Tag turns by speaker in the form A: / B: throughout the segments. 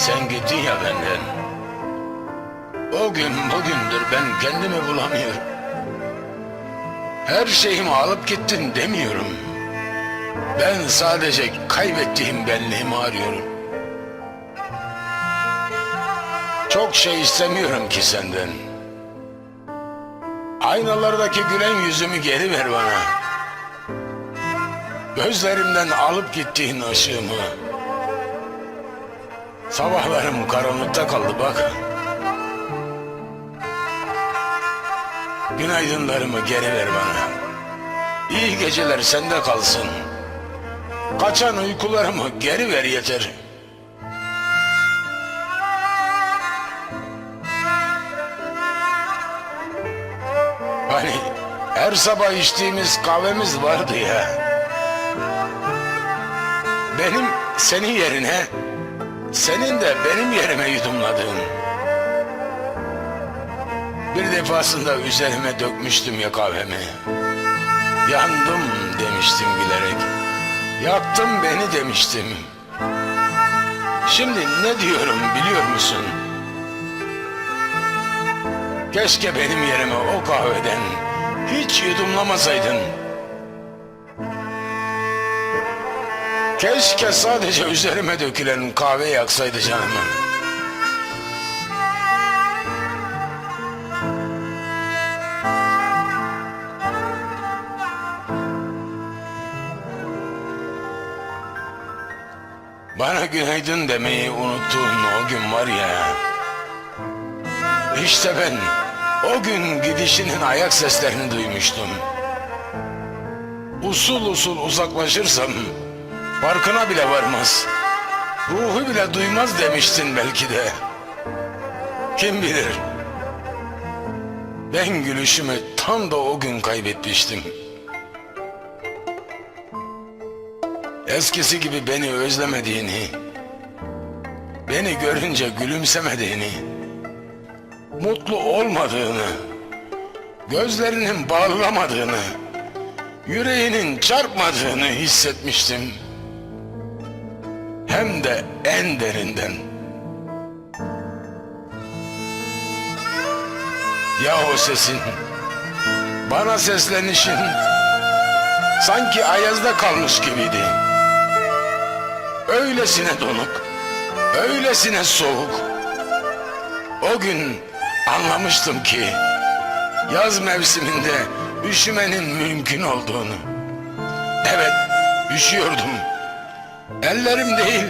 A: Sen gittin ya benden. O gün bugündür ben kendimi bulamıyorum. Her şeyimi alıp gittin demiyorum. Ben sadece kaybettiğim benliğimi arıyorum. Çok şey istemiyorum ki senden. Aynalardaki gülen yüzümü geri ver bana. Gözlerimden alıp gittiğin ışığımı. Sabahlarım karanlıkta kaldı bak. Günaydınlarımı geri ver bana. İyi geceler sende kalsın. Kaçan uykularımı geri ver yeter. Hani her sabah içtiğimiz kahvemiz vardı ya. Benim senin yerine, senin de benim yerime yudumladığın. Bir defasında üzerime dökmüştüm ya kahvemi. Yandım demiştim gülerek. Yaktın beni demiştim. Şimdi ne diyorum biliyor musun? Keşke benim yerime o kahveden hiç yudumlamasaydın. Keşke sadece üzerime dökülen kahve yaksaydı canımı. Bana günaydın demeyi unuttuğun o gün var ya. İşte ben o gün gidişinin ayak seslerini duymuştum. Usul usul uzaklaşırsam farkına bile varmaz. Ruhu bile duymaz demiştin belki de. Kim bilir? Ben gülüşümü tam da o gün kaybetmiştim. Eskisi gibi beni özlemediğini, beni görünce gülümsemediğini, mutlu olmadığını, gözlerinin bağlamadığını, yüreğinin çarpmadığını hissetmiştim. Hem de en derinden. Ya o sesin, bana seslenişin sanki ayazda kalmış gibiydi. Öylesine donuk, öylesine soğuk. O gün anlamıştım ki yaz mevsiminde üşümenin mümkün olduğunu. Evet, üşüyordum. Ellerim değil,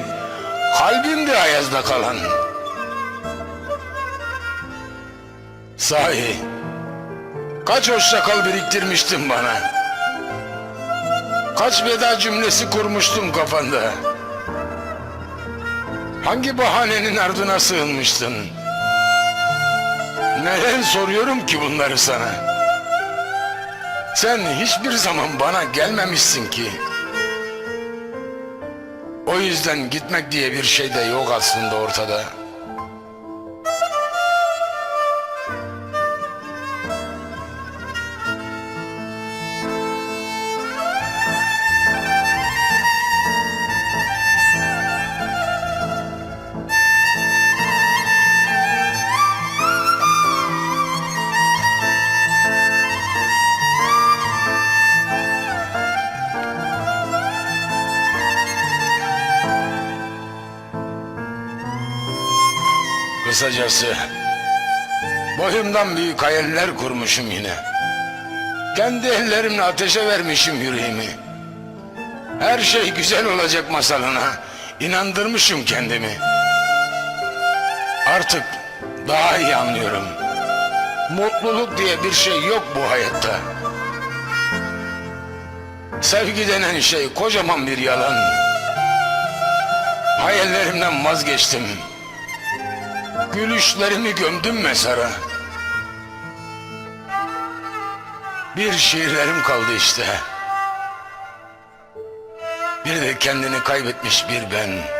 A: kalbimdi ayazda kalan. Sahi, kaç hoşça kal biriktirmiştin bana. Kaç veda cümlesi kurmuştum kafanda. Hangi bahanenin ardına sığınmıştın? Neden soruyorum ki bunları sana? Sen hiçbir zaman bana gelmemişsin ki. O yüzden gitmek diye bir şey de yok aslında ortada. Kısacası boyumdan büyük hayaller kurmuşum yine. Kendi ellerimle ateşe vermişim yüreğimi. Her şey güzel olacak masalına inandırmışım kendimi. Artık daha iyi anlıyorum. Mutluluk diye bir şey yok bu hayatta. Sevgi denen şey kocaman bir yalan. Hayallerimden vazgeçtim. Gülüşlerimi gömdüm mezara. Bir şiirlerim kaldı işte. Bir de kendini kaybetmiş bir ben.